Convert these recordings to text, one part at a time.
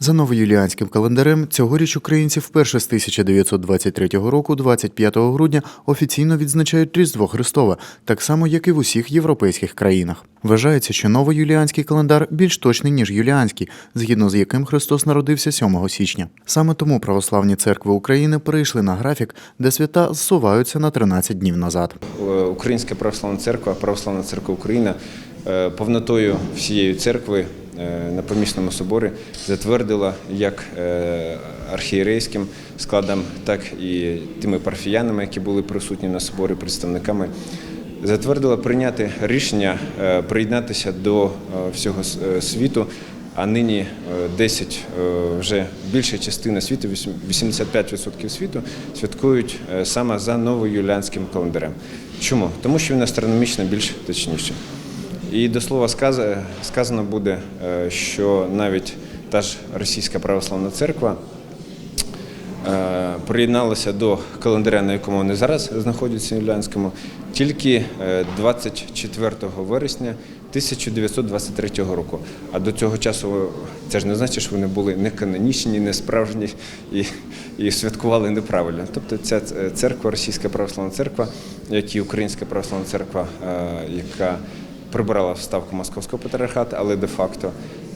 За новоюліанським календарем, цьогоріч українці вперше з 1923 року, 25 грудня, офіційно відзначають Різдво Христове, так само, як і в усіх європейських країнах. Вважається, що новоюліанський календар більш точний, ніж юліанський, згідно з яким Христос народився 7 січня. Саме тому православні церкви України перейшли на графік, де свята зсуваються на 13 днів назад. Е, Українська православна церква, Православна церква Україна е, повнотою всієї церкви на помісному соборі затвердила як е, архієрейським складом, так і тими парафіянами, які були присутні на соборі, представниками. Затвердила прийняти рішення е, приєднатися до е, всього е, світу. А нині е, 10, е, вже більша частина світу, вісім- 85% світу, святкують е, саме за новоюліанським календарем. Чому? Тому що він астрономічно більш точніший. І до слова сказано буде, е, що навіть та ж Російська православна церква е, приєдналася до календаря, на якому вони зараз знаходяться юліанському, тільки е, 24 вересня 1923 року. А до цього часу це ж не значить, що вони були не канонічні, не справжні і, і святкували неправильно. Тобто ця церква, Російська православна церква, як і Українська православна церква, е, яка прибирала вставку Московського патріархату, але де-факто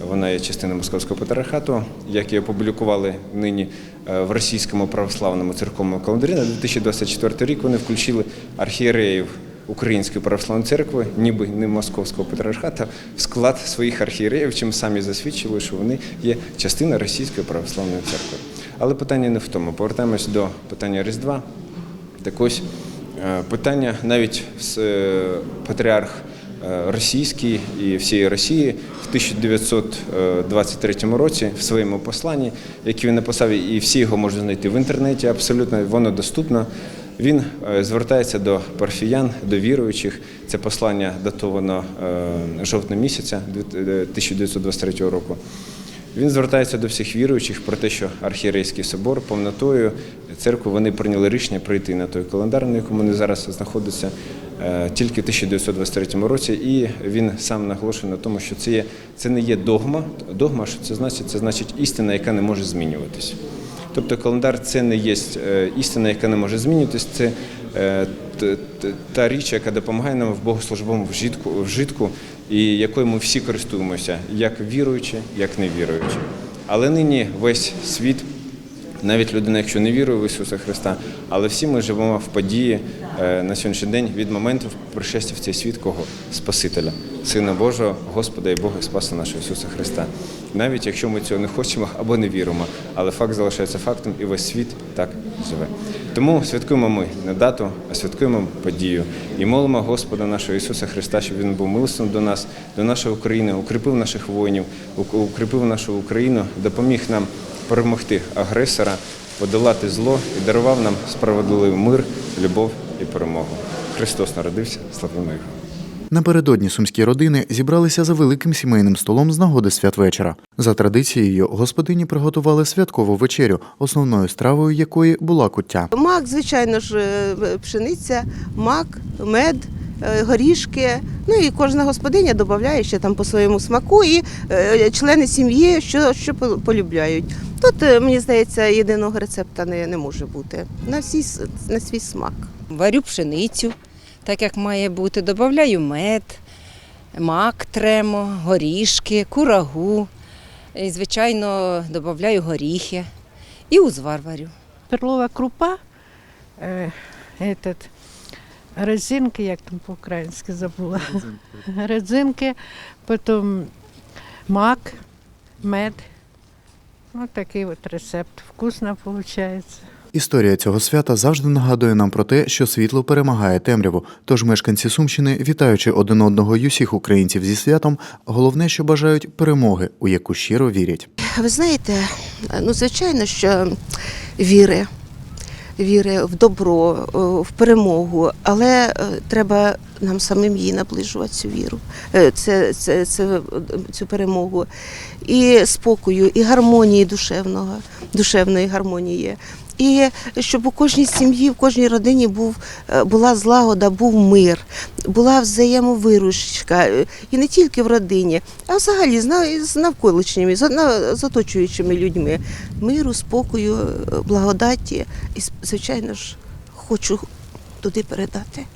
вона є частиною Московського патріархату, як і опублікували нині е, в російському православному церковному календарі на 2024 рік. Вони включили архієреїв Української православної церкви, ніби не Московського патріархату, в склад своїх архієреїв, чим самі засвідчили, що вони є частина Російської православної церкви. Але питання не в тому. Повертаємось до питання Різдва. Так ось е, питання навіть с- е, патріарх е, російський і всієї Росії в 1923 році в своєму посланні, яке він написав, і всі його можна знайти в інтернеті, абсолютно воно доступно. Він е, звертається до парфіян, до віруючих. Це послання датовано е, жовтня місяця 1923 року. Він звертається до всіх віруючих про те, що архієрейський собор повнотою церкви вони прийняли рішення прийти на той календар, на якому вони зараз знаходяться е, тільки в 1923 році. І він сам наголошує на тому, що це є це не є догма. Догма, що це значить? Це значить істина, яка не може змінюватися. Тобто календар це не є е, істина, яка не може змінюватися. Це е, та річ, яка допомагає нам в богослужбовому вжитку, вжитку, і якою ми всі користуємося, як віруючі, як невіруючі. Але нині весь світ, навіть людина, якщо не вірує в Ісуса Христа, але всі ми живемо в події е, на сьогоднішній день від моменту пришестя в цей світ кого? Спасителя, Сина Божого, Господа і Бога Спаса нашого Ісуса Христа. Навіть якщо ми цього не хочемо або не віримо, але факт залишається фактом, і весь світ так живе. Тому святкуємо ми не дату, а святкуємо подію. І молимо Господа нашого Ісуса Христа, щоб Він був милостивим до нас, до нашої України, укріпив наших воїнів, укріпив нашу Україну, допоміг нам перемогти агресора, подолати зло і дарував нам справедливий мир, любов і перемогу. Христос народився, славимо Його. Напередодні сумські родини зібралися за великим сімейним столом з нагоди святвечора. За традицією, господині приготували святкову вечерю, основною стравою якої була куття. Мак, звичайно ж, е, пшениця, мак, мед, горішки. Ну і кожна господиня додає ще там по своєму смаку, і е, члени сім'ї, що, що полюбляють. Тут, е, мені здається, єдиного рецепта не, не може бути. На, всі, на свій смак. Варю пшеницю, так як має бути. Додаю мед, мак тремо, горішки, курагу. І, звичайно, додаю горіхи і узвар варю. перлова крупа, э, этот, резинки, як там по-українськи забула. Резинки, потім мак, мед. Ось такий от рецепт. Вкусно виходить. Історія цього свята завжди нагадує нам про те, що світло перемагає темряву. Тож мешканці Сумщини, вітаючи один одного й усіх українців зі святом, головне, що бажають перемоги, у яку щиро вірять. Ви знаєте, ну звичайно, що віри, віри в добро, е, в перемогу, але е, треба нам самим її наближувати цю віру, е, це, це, це, цю перемогу. І спокою, і гармонії душевного, душевної гармонії. І щоб у кожній сім'ї, в кожній родині був, е, була злагода, був мир, була взаємовиручка. Е, І не тільки в родині, а взагалі з навколишніми, з оточуючими людьми. Миру, спокою, е, благодаті. І, звичайно ж, хочу туди передати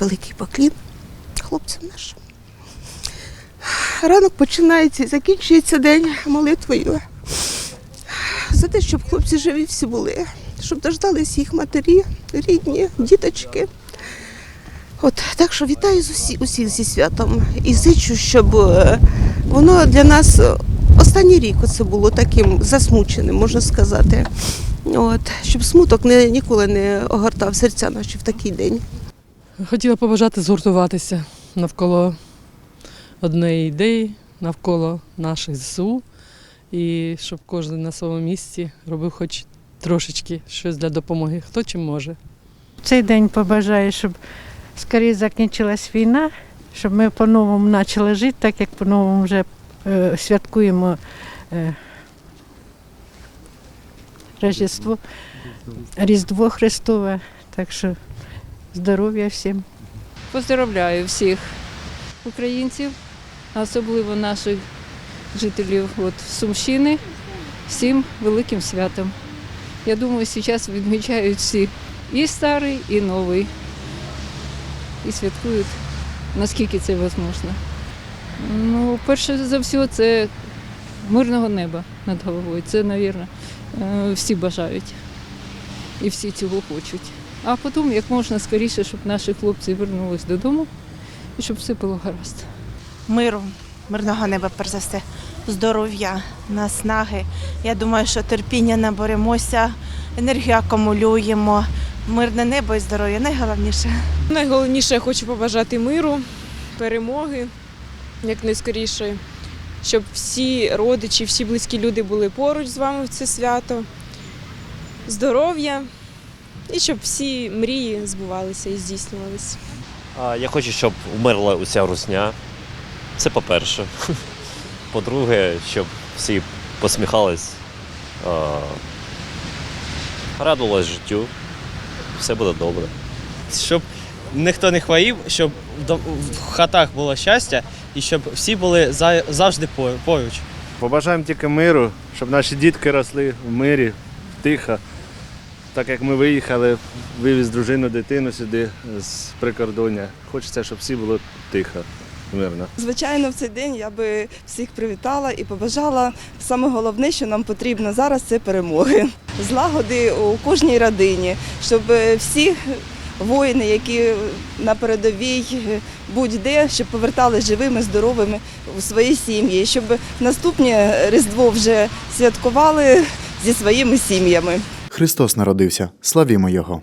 великий поклін хлопцям нашим. Ранок починається і закінчується день молитвою за те, щоб хлопці живі всі були, щоб дождались їх матері, рідні, діточки. От так що вітаю з усі, усіх зі святом і зичу, щоб е, воно для нас е, останній рік оце було таким засмученим, можна сказати. От, щоб смуток не, ніколи не огортав серця наші в такий день. Хотіла побажати згуртуватися навколо однієї ідеї, навколо наших ЗСУ, і щоб кожен на своєму місці робив хоч трошечки щось для допомоги, хто чим може. Цей день побажаю, щоб скоріше закінчилась війна, щоб ми по-новому почали жити, так як по-новому вже е, святкуємо е, Рождество, Різдво Христове. Так що здоров'я всім. Поздравляю всіх українців, особливо наших жителів от, Сумщини, всім великим святом. Я думаю, зараз відмічають всі і старий, і новий. І святкують, наскільки це можливо. Ну, перше за все, це мирного неба над головою. Це, мабуть, всі бажають і всі цього хочуть. А потім, як можна скоріше, щоб наші хлопці вернулись додому і щоб все було гаразд. миру, мирного неба перш за все, здоров'я, наснаги. Я думаю, що терпіння наберемося, енергію акумулюємо, мирне небо і здоров'я найголовніше. Найголовніше я хочу побажати миру, перемоги якнайскоріше, щоб всі родичі, всі близькі люди були поруч з вами в це свято, здоров'я і щоб всі мрії збувалися і здійснювалися. Я хочу, щоб вмерла уся русня. Це по-перше. По-друге, щоб всі посміхались, радувались життю. Все буде добре. щоб ніхто не хворів, щоб в хатах було щастя і щоб всі були завжди поруч. Побажаємо тільки миру, щоб наші дітки росли в мирі, тихо. Так як ми виїхали, вивіз дружину, дитину сюди з прикордоння. Хочеться, щоб всі було тихо, мирно. Звичайно, в цей день я би всіх привітала і побажала. Саме головне, що нам потрібно зараз, це перемоги. Злагоди у кожній родині, щоб всі воїни, які на передовій будь-де, щоб повертались живими, здоровими у свої сім'ї, щоб наступне Різдво вже святкували зі своїми сім'ями. Христос народився. Славімо Його!